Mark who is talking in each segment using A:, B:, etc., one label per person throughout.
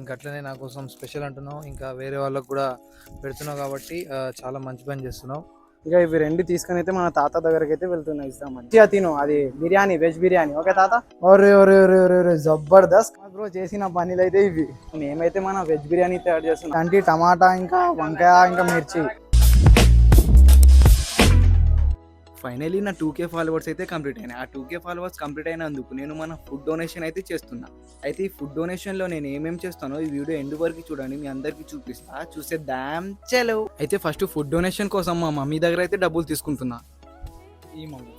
A: ఇంకా అట్లనే నా కోసం స్పెషల్ అంటున్నావు. ఇంకా వేరే వాళ్ళకు కూడా పెడుతున్నావు కాబట్టి చాలా మంచి పని చేస్తున్నావు.
B: ఇక ఇవి రెండు తీసుకొని అయితే మన తాత దగ్గరికి అయితే వెళ్తున్నా ఇస్తామని. మంచిగా తిను అది బిర్యానీ వెజ్ బిర్యానీ. ఓకే తాత? ఒరే ఒరే ఒరే ఒరే ఒరే జబర్దస్త్. బ్రో చేసిన పనులు అయితే ఇవి. మేమైతే మన వెజ్ బిర్యానీ తయారు చేస్తున్నాం. అంటే టమాటా ఇంకా వంకాయ ఇంకా మిర్చి.
C: ఫైనలీ నా టూ కే ఫాలోవర్స్ అయితే కంప్లీట్ అయినాయి. ఆ టూ కే ఫాలోవర్స్ కంప్లీట్ అయినందుకు నేను మన ఫుడ్ డొనేషన్ అయితే చేస్తున్నా. అయితే ఈ ఫుడ్ డొనేషన్లో నేను ఏమేమి చేస్తానో ఈ వీడియో ఎండ్ వరకు చూడండి మీ అందరికీ చూపిస్తా. చూసేద్దాం చలో. అయితే ఫస్ట్ ఫుడ్ డొనేషన్ కోసం మా మమ్మీ దగ్గర అయితే డబ్బులు తీసుకుంటున్నా. ఈ మమ్మీ.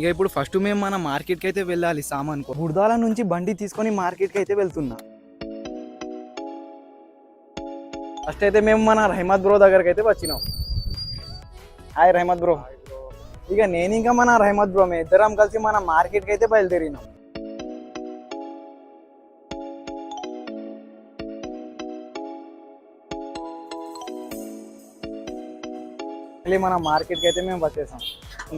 C: ఇక ఇప్పుడు ఫస్ట్ మేము మన మార్కెట్కి అయితే వెళ్ళాలి సామాన్ కో
B: నుంచి బండి తీసుకొని మార్కెట్కి అయితే వెళ్తున్నా. ఫస్ట్ అయితే మేము మన రహమాద్ బ్రో దగ్గరికి అయితే వచ్చినాం. Hi Rahmat bro. ఇక నేను ఇంకా మన రహమత్ బ్రో మేము ఇద్దరం కలిసి మన మార్కెట్కి అయితే బయలుదేరినాం. మళ్ళీ మన మార్కెట్కి అయితే మేము వచ్చేసాం.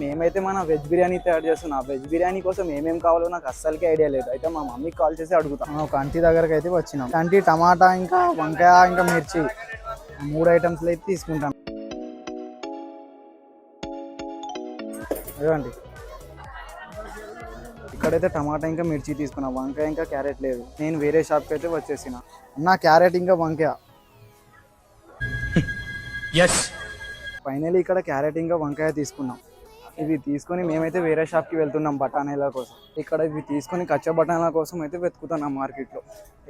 B: మేమైతే మన వెజ్ బిర్యానీ తయారు చేస్తున్నాం. వెజ్ బిర్యానీ కోసం ఏమేమి కావాలో నాకు అస్సలకి ఐడియా లేదు. అయితే మా మమ్మీకి కాల్ చేసి అడుగుతాం. ఒక అంటీ దగ్గరకు అయితే వచ్చినాం. అంటీ టమాటా ఇంకా వంకాయ ఇంకా మిర్చి మూడు ఐటమ్స్ అయితే తీసుకుంటాం. ఇవ్వండి ఇక్కడైతే టమాటా ఇంకా మిర్చి తీసుకున్నా వంకాయ ఇంకా క్యారెట్ లేదు. నేను వేరే షాప్కి అయితే వచ్చేసిన. నా క్యారెట్ ఇంకా వంకాయ. ఫైనలీ ఇక్కడ క్యారెట్ ఇంకా వంకాయ తీసుకున్నాం. ఇవి తీసుకొని మేమైతే వేరే షాప్కి వెళ్తున్నాం బఠానీల కోసం. ఇక్కడ ఇవి తీసుకొని కచ్చ బఠానీల కోసం అయితే వెతుకుతున్నాం మార్కెట్లో.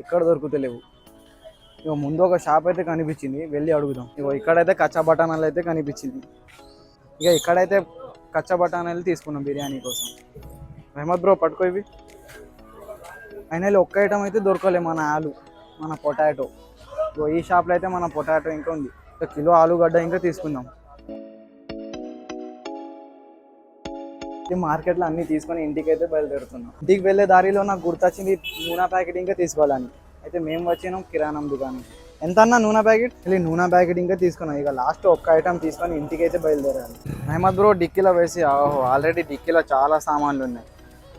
B: ఎక్కడ దొరుకుతలేవు. ఇక ముందు ఒక షాప్ అయితే కనిపించింది. వెళ్ళి అడుగుదాం. ఇగో ఇక్కడైతే కచ్చా బఠానాలు అయితే కనిపించింది. ఇక ఇక్కడైతే కచ్చా బఠానీలు తీసుకున్నాం బిర్యానీ కోసం. రహమత్ బ్రో పట్టుకో ఇవి. అయినా ఒక్క ఐటమ్ అయితే దొరకలే మన ఆలు మన పొటాటో. ఇగో ఈ షాప్లో అయితే మన పొటాటో ఇంకా ఉంది. ఒక కిలో ఆలుగడ్డ ఇంకా తీసుకుందాం. మార్కెట్లో అన్నీ తీసుకొని ఇంటికి అయితే బయలుదేరుతున్నాం. ఇంటికి వెళ్ళే దారిలో నాకు గుర్తొచ్చింది నూనె ప్యాకెట్ ఇంకా తీసుకోవాలని. అయితే మేము వచ్చినాం కిరాణం దుకాణం ఎంత అన్న నూనె ప్యాకెట్? వెళ్ళి నూనె ప్యాకెట్ ఇంకా తీసుకున్నాం. ఇక లాస్ట్ ఒక్క ఐటమ్ తీసుకొని ఇంటికి అయితే బయలుదేరాలి. అహ్మద్ బ్రో డిక్కీలో వేసి ఓహో ఆల్రెడీ డిక్కీలో చాలా సామాన్లు ఉన్నాయి.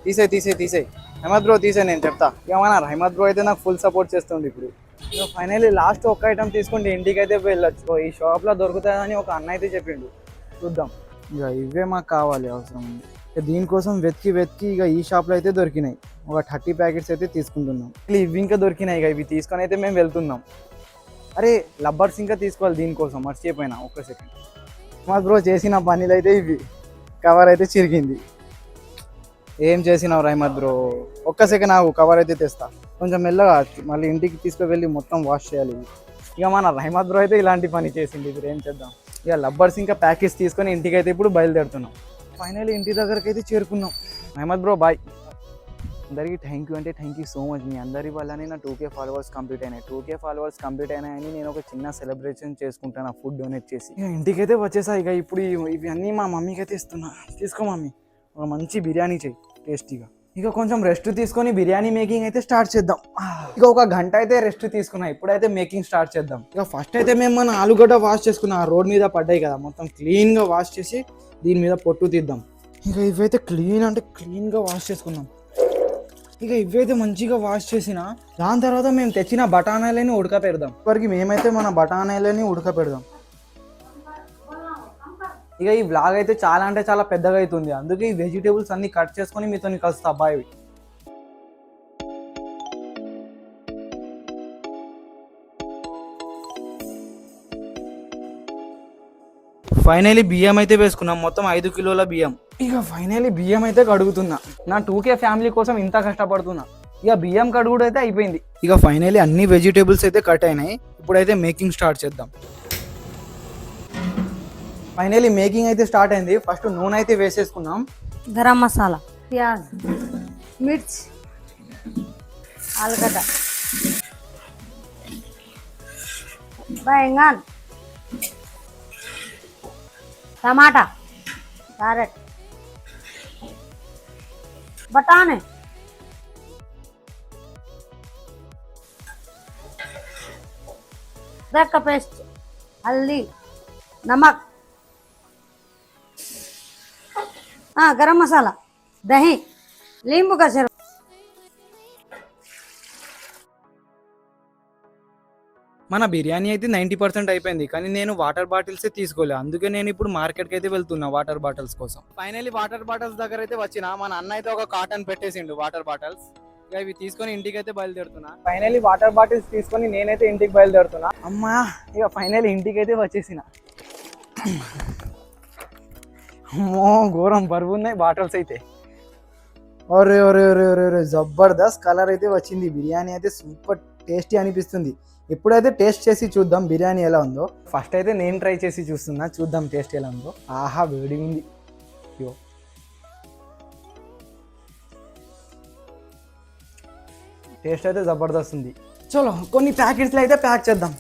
B: తీసే తీసే తీసే అహ్మద్ బ్రో తీసే నేను చెప్తా. ఏమన్నా అహ్మద్ బ్రో అయితే నాకు ఫుల్ సపోర్ట్ చేస్తుంది ఇప్పుడు. ఇక ఫైనల్లీ లాస్ట్ ఒక్క ఐటమ్ తీసుకుంటే ఇంటికి అయితే వెళ్ళొచ్చు ఈ షాప్లో దొరుకుతుందని ఒక అన్న అయితే చెప్పిండు. చూద్దాం. ఇక ఇవే మాకు కావాలి అవసరం. ఉంది ఇక దీనికోసం వెతికి వెతికి ఇక ఈ షాప్లో అయితే దొరికినాయి. ఒక థర్టీ ప్యాకెట్స్ అయితే తీసుకుంటున్నాం. ఇవి ఇంకా దొరికినాయి. ఇక ఇవి తీసుకొని అయితే మేము వెళ్తున్నాం. అరే లబ్బర్స్ ఇంకా తీసుకోవాలి దీనికోసం మర్చిపోయినా ఒక్క సెకండ్. మా బ్రో చేసిన పనులు అయితే ఇవి. కవర్ అయితే చిరిగింది. ఏం చేసినావు రహమద్ బ్రో? ఒక్క సెకండ్ నాకు కవర్ అయితే తెస్తా. కొంచెం మెల్లగా మళ్ళీ ఇంటికి తీసుకువెళ్ళి మొత్తం వాష్ చేయాలి. ఇక మన రహమద్ బ్రో అయితే ఇలాంటి పని చేసింది ఇప్పుడు ఏం చేద్దాం? ఇక లబ్బర్స్ ఇంకా ప్యాకేజ్ తీసుకొని ఇంటికి అయితే ఇప్పుడు బయలుదేరుతున్నాం. ఫైనల్ ఇంటి దగ్గరకైతే చేరుకున్నాం. Rahmat bro bye. అందరికీ థ్యాంక్ యూ అంటే థ్యాంక్ యూ సో మచ్ మీ అందరి వల్లనే నా టూ కే ఫాలోవర్స్ కంప్లీట్ అయినాయి. టూ కే ఫాలోవర్స్ కంప్లీట్ అయినాయని నేను ఒక చిన్న సెలబ్రేషన్ చేసుకుంటాను. ఫుడ్ డొనేట్ చేసి. ఇక ఇంటికైతే వచ్చేసా. ఇక ఇప్పుడు ఇవి- అన్నీ మా మమ్మీకి అయితే ఇస్తున్నా. తీసుకో మమ్మీ. ఒక మంచి బిర్యానీ చేయి. టేస్టీగా ఇక కొంచెం రెస్ట్ తీసుకొని బిర్యానీ మేకింగ్ అయితే స్టార్ట్ చేద్దాం. ఇక ఒక గంట అయితే రెస్ట్ తీసుకున్నా. ఇప్పుడైతే మేకింగ్ స్టార్ట్ చేద్దాం. ఇక ఫస్ట్ అయితే మేము మన ఆలుగడ్డ వాష్ చేసుకున్నాం. ఆ రోడ్ మీద పడ్డాయి కదా. మొత్తం క్లీన్గా వాష్ చేసి దీని మీద పొట్టు తీద్దాం. ఇక ఇవైతే క్లీన్ అంటే క్లీన్గా వాష్ చేసుకున్నాం ఇక ఇవైతే మంచిగా వాష్ చేసిన దాని తర్వాత మేము తెచ్చిన బఠానాలని ఉడక పెడదాం ఇప్పటికి మేమైతే మన బఠానాలని ఉడక పెడదాం ఇక ఈ బ్లాగ్ అయితే చాలా అంటే చాలా పెద్దగా అవుతుంది అందుకే ఈ వెజిటేబుల్స్ అన్ని కట్ చేసుకొని మీతో కలుస్తా. అబ్బాయి
C: ఫైనలీ బియ్యం అయితే వేసుకున్నాం. మొత్తం ఐదు కిలోల బియ్యం.
B: ఇక ఫైనలీ బియ్యం అయితే కడుగుతున్నా. నా టూకే ఫ్యామిలీ కోసం ఇంత కష్టపడుతున్నా. ఇక బియ్యం కడుగుడు అయితే అయిపోయింది.
C: ఇక ఫైనలీ అన్ని వెజిటేబుల్స్ అయితే కట్ అయినాయి. ఇప్పుడైతే మేకింగ్ స్టార్ట్ చేద్దాం.
B: ఫైనలీ మేకింగ్ అయితే స్టార్ట్ అయింది. ఫస్ట్ నూనె అయితే వేసేసుకున్నాం.
D: గరం మసాలా ప్యాజ్ మిర్చి ఆలుగడ్డ. బెంగన్ టమాటా క్యారెట్. बटाने अदरक पेस्ट हल्दी नमक। हाँ गरम मसाला दही नींबू का सिरप।
C: మన బిర్యానీ అయితే నైంటీ పర్సెంట్ అయిపోయింది కానీ నేను వాటర్ బాటిల్సే తీసుకోలే. అందుకే నేను ఇప్పుడు మార్కెట్కి అయితే వెళ్తున్నా వాటర్ బాటిల్స్ కోసం. ఫైనల్లీ వాటర్ బాటిల్స్ దగ్గర అయితే వచ్చిన మన అన్న అయితే ఒక కాటన్ పెట్టేసిండు వాటర్ బాటిల్స్. ఇక ఇవి తీసుకొని ఇంటికి అయితే బయలుదేరుతున్నా.
B: ఫైనల్లీ వాటర్ బాటిల్స్ తీసుకొని నేనైతే ఇంటికి బయలుదేరుతున్నా. అమ్మా ఇక ఫైనల్ ఇంటికి అయితే వచ్చేసిన. అమ్మో ఘోరం బరువు ఉన్నాయి బాటిల్స్ అయితే. ఒరే ఒరే ఒరే ఒరే ఒరే జబర్దస్త్ కలర్ అయితే వచ్చింది. బిర్యానీ అయితే సూపర్ టేస్టీ అనిపిస్తుంది. ఎప్పుడైతే టేస్ట్ చేసి చూద్దాం బిర్యానీ ఎలా ఉందో. ఫస్ట్ అయితే నేను ట్రై చేసి చూస్తున్నా చూద్దాం టేస్ట్ ఎలా ఉందో. ఆహా వేడి ఉంది. అయ్యో టేస్ట్ అయితే జబర్దస్త్ ఉంది. చలో కొన్ని ప్యాకెట్స్లో అయితే ప్యాక్ చేద్దాం.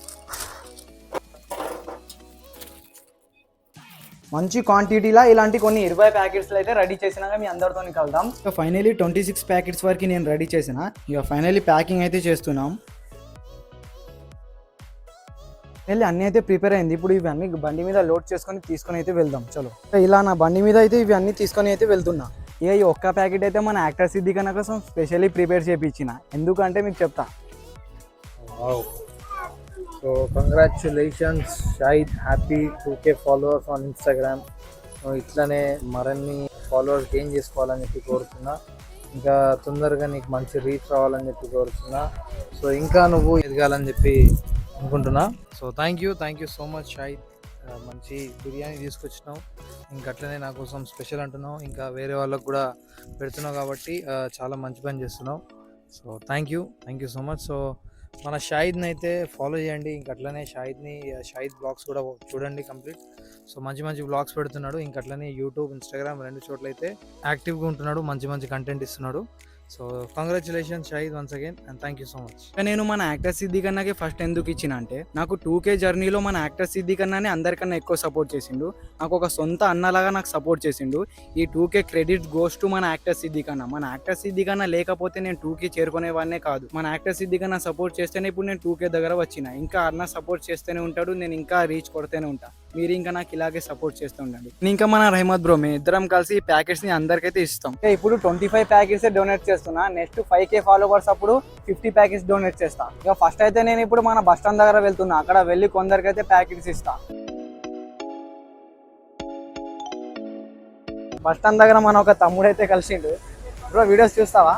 B: మంచి క్వాంటిటీలా ఇలాంటి కొన్ని ఇరవై ప్యాకెట్స్లో అయితే రెడీ చేసినాక మీ అందరితో కలుద్దాం.
C: ఇక ఫైనల్లీ ట్వంటీ సిక్స్ ప్యాకెట్స్ వరకు నేను రెడీ చేసిన. ఇక ఫైనల్లీ ప్యాకింగ్ అయితే చేస్తున్నాం.
B: వెళ్ళి అన్నీ అయితే ప్రిపేర్ అయింది. ఇప్పుడు ఇవన్నీ బండి మీద లోడ్ చేసుకొని తీసుకొని అయితే వెళ్దాం. చలో. ఇలా నా బండి మీద అయితే ఇవన్నీ తీసుకొని అయితే వెళ్తున్నా. ఇక ఈ ఒక్క ప్యాకెట్ అయితే మన యాక్టర్ సిద్దికన్న కోసం స్పెషల్లీ ప్రిపేర్ చేయించిన ఎందుకంటే మీకు చెప్తా.
A: So congratulations Shahid happy two K followers on Instagram ఇట్లానే మరిన్ని ఫాలోవర్స్ గెయిన్ చేసుకోవాలని చెప్పి కోరుతున్నా. ఇంకా తొందరగా నీకు మంచి రీచ్ రావాలని చెప్పి కోరుతున్నా. సో ఇంకా నువ్వు ఎదగాలని చెప్పి అనుకుంటున్నా. So thank you thank you so much Shahid మంచి బిర్యానీ తీసుకొచ్చినావు. ఇంకా అట్లనే నా కోసం స్పెషల్ అంటున్నావు. ఇంకా వేరే వాళ్ళకు కూడా పెడుతున్నావు కాబట్టి చాలా మంచి పని చేస్తున్నావు. So thank you thank you so much so మన షాహిద్ని అయితే ఫాలో చేయండి. ఇంక అట్లనే షాహిద్ని షాహిద్ బ్లాగ్స్ కూడా చూడండి కంప్లీట్ సో మంచి మంచి బ్లాగ్స్ పెడుతున్నాడు. ఇంకా అట్లనే యూట్యూబ్ ఇన్స్టాగ్రామ్ రెండు చోట్ల అయితే యాక్టివ్గా ఉంటున్నాడు. మంచి మంచి కంటెంట్ ఇస్తున్నాడు. So congratulation Shahid once again and thank you so much
C: నేను మన యాక్టర్ సిద్ధి కన్నాకి ఫస్ట్ ఎందుకు ఇచ్చిన అంటే నాకు టూ కే జర్నీలో మన యాక్టర్ సిద్ధి కన్నానే అందరికన్నా ఎక్కువ సపోర్ట్ చేసిండు. నాకు ఒక సొంత అన్నలాగా నాకు సపోర్ట్ చేసిండు. ఈ two K credit goes to మన యాక్టర్ సిద్ధి కన్నా. మన యాక్టర్ సిద్ధి కన్నా లేకపోతే నేను టూ కే చేరుకునేవాడినే కాదు. మన యాక్టర్ సిద్ధి కన్నా సపోర్ట్ చేస్తేనే ఇప్పుడు నేను టూ కే దగ్గర వచ్చిన. ఇంకా అన్న సపోర్ట్ చేస్తూనే ఉంటాడు నేను ఇంకా రీచ్ కొడుతూనే ఉంటా. మీరు ఇంకా నాకు ఇలాగే సపోర్ట్ చేస్తూ ఉండండి. ఇంకా మన రహమద్ బ్రో మేము ఇద్దరం కలిసి ప్యాకెట్స్ని అందరికైతే ఇస్తాం.
B: ఇప్పుడు ట్వంటీ ఫైవ్ ప్యాకెట్స్ డొనేట్ చేస్తున్నా నెక్స్ట్ ఫైవ్ కే ఫాలోవర్స్ అప్పుడు ఫిఫ్టీ ప్యాకెట్స్ డొనేట్ చేస్తా. ఇక ఫస్ట్ అయితే నేను ఇప్పుడు మన బస్ స్టాండ్ దగ్గర వెళ్తున్నా అక్కడ వెళ్ళి కొందరికైతే ప్యాకెట్స్ ఇస్తా. బస్ స్టాండ్ దగ్గర మన ఒక తమ్ముడు అయితే కలిసిండు. బ్రో వీడియోస్ చూస్తావా?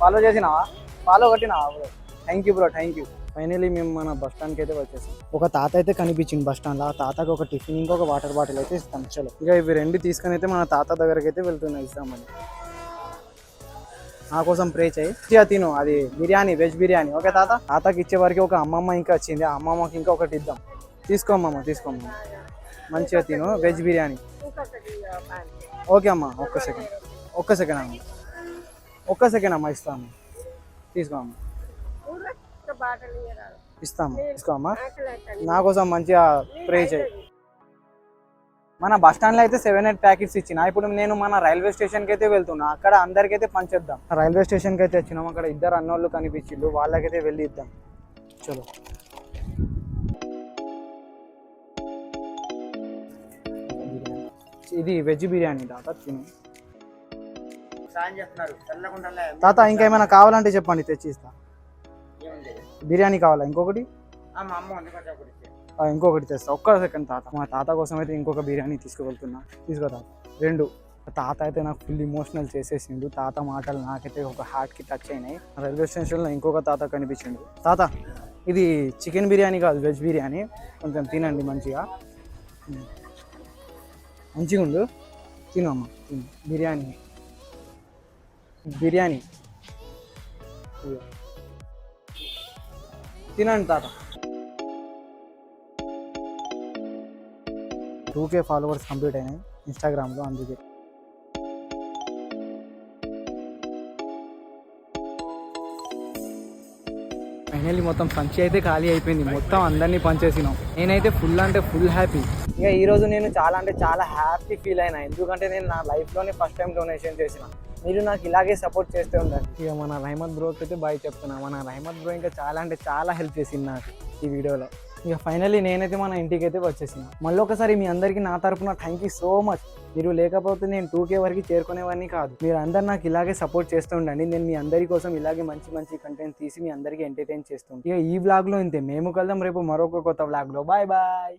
B: ఫాలో చేసినావా? Follow కొట్టినావా bro thank you bro thank you finally మేము మన బస్ స్టాండ్కి అయితే వచ్చేసాం. ఒక తాత అయితే కనిపించింది బస్ స్టాండ్లో. ఆ తాతకు ఒక టిఫిన్ ఇంకొక వాటర్ బాటిల్ అయితే ఇస్తాం. చలో. ఇక ఇవి రెండు తీసుకొని అయితే మన తాత దగ్గరికి అయితే వెళ్తున్నా ఇస్తామని. నా కోసం ప్రే చేయి. తిను. అది బిర్యానీ వెజ్ బిర్యానీ. ఓకే తాత? తాతకి ఇచ్చే వరకు ఒక అమ్మమ్మ ఇంకా వచ్చింది. ఆ అమ్మమ్మకి ఇంకా ఒకటి ఇద్దాం. తీసుకో అమ్మమ్మ తీసుకో అమ్మమ్మ మంచిగా తిను. వెజ్ బిర్యానీ. ఓకే అమ్మ. ఒక్క సెకండ్. ఒక్క సెకండ్ అమ్మ. ఒక్క సెకండ్ అమ్మ ఇస్తాము తీసుకో ఇస్తాము అమ్మ నా కోసం మంచిగా ప్రే చేయి. మన బస్ స్టాండ్లో అయితే సెవెన్ ఎయిట్ ప్యాకెట్స్ ఇచ్చిన ఇప్పుడు నేను మన రైల్వే స్టేషన్కి అయితే వెళ్తున్నా అక్కడ అందరికైతే పంచేద్దాం రైల్వే స్టేషన్కి అయితే వచ్చినాం అక్కడ ఇద్దరు అన్నోళ్ళు కనిపించిండు వాళ్ళకైతే వెళ్ళి ఇద్దాం. చలో. ఇది వెజ్ బిర్యానీ తాత తిను. తాత ఇంకా ఏమైనా కావాలంటే చెప్పండి తెచ్చి ఇస్తా బిర్యానీ కావాలా? ఇంకొకటి? ఇంకొకటి తెస్తా. ఒక్క సెకండ్ తాత. మా తాత కోసం అయితే ఇంకొక బిర్యానీ తీసుకువెళ్తున్నా. తీసుకో తాత. రెండు. తాత అయితే నాకు ఫుల్ ఇమోషనల్ చేసేసిండు. తాత మాటలు నాకైతే ఒక హార్ట్కి టచ్ అయినాయి. రైల్వే స్టేషన్లో ఇంకొక తాత కనిపించిండు. తాత ఇది చికెన్ బిర్యానీ కాదు వెజ్ బిర్యానీ. కొంచెం తినండి మంచిగా. మంచిగా ఉండు. తిను అమ్మ తిను. బిర్యానీ. బిర్యానీ. తినండి తాత. టూ కే ఫాలోవర్స్ కంప్లీట్ అయినాయి ఇన్స్టాగ్రామ్లో అందుకే.
C: ఫైనల్లీ మొత్తం సంచి అయితే ఖాళీ అయిపోయింది. మొత్తం అందరినీ పనిచేసినాం నేనైతే ఫుల్ అంటే ఫుల్ హ్యాపీ.
B: ఇక ఈ రోజు నేను చాలా అంటే చాలా హ్యాపీ ఫీల్ అయినా. ఎందుకంటే నేను నా లైఫ్లోనే ఫస్ట్ టైం డొనేషన్ చేసిన. మీరు నాకు ఇలాగే సపోర్ట్ చేస్తూ ఉండండి. ఇక మన రహమత్ బ్రోకి అయితే బాయ్ చెప్తున్నా. మన రహమత్ బ్రో ఇంకా చాలా అంటే చాలా హెల్ప్ చేసింది నాకు ఈ వీడియోలో ఇక ఫైనల్లీ నేనైతే మన ఇంటికి అయితే వచ్చేసిన. మళ్ళీ ఒకసారి మీ అందరికీ నా తరపున థ్యాంక్ యూ సో మచ్ మీరు లేకపోతే నేను టూ కే వరకు చేరుకునేవాడిని కాదు. మీరు అందరు నాకు ఇలాగే సపోర్ట్ చేస్తూ ఉండండి. నేను మీ అందరి కోసం ఇలాగే మంచి మంచి కంటెంట్ తీసి మీ అందరికీ ఎంటర్టైన్ చేస్తుంటాను ఇక ఈ బ్లాగ్లో ఇంతే. మేము కలుద్దాం రేపు మరొక కొత్త బ్లాగ్లో బాయ్ బాయ్